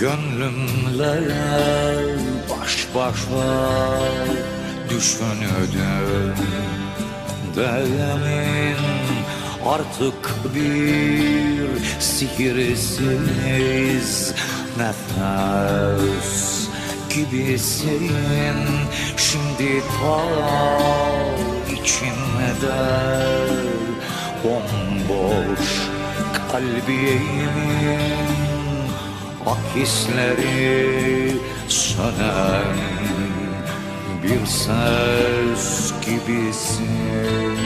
Gönlümle baş başa düşünürdüm Demin artık bir sihirsiz nefes gibisin Şimdi ta içimde bomboş kalbimin Akisleri sönen bir ses gibisin.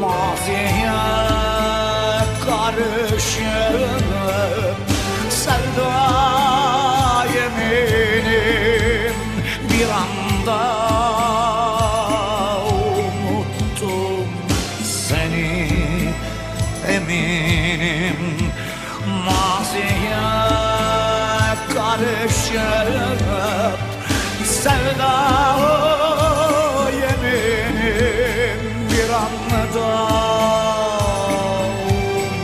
Maziye eminim. Maziye karışıp sevda yeminim. Bir anda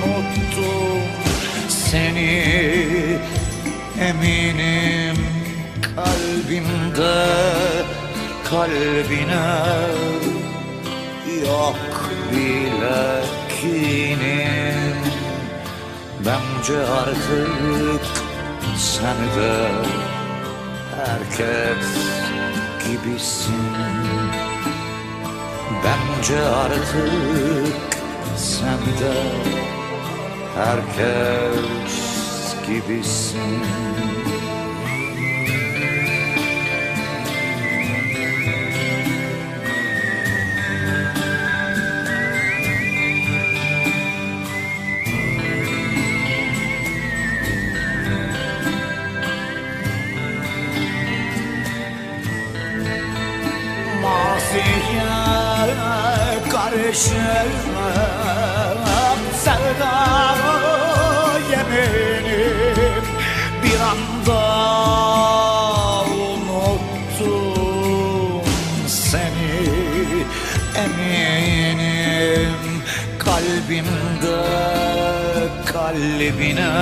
unuttum. Seni eminim. Kalbimde kalbine yok bile kinim Bence artık sen de herkes gibisin. Bence artık sen de herkes gibisin Maziye karışıp sevda yeminim bir anda unuttum seni. Eminim kalbimde kalbine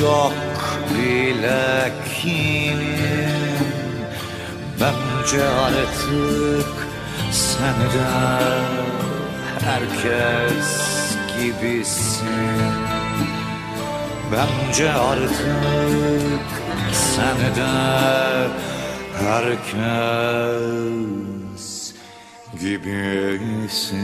yok bile kinim Bence artık sen de herkes gibisin. Bence artık sen de herkes gibisin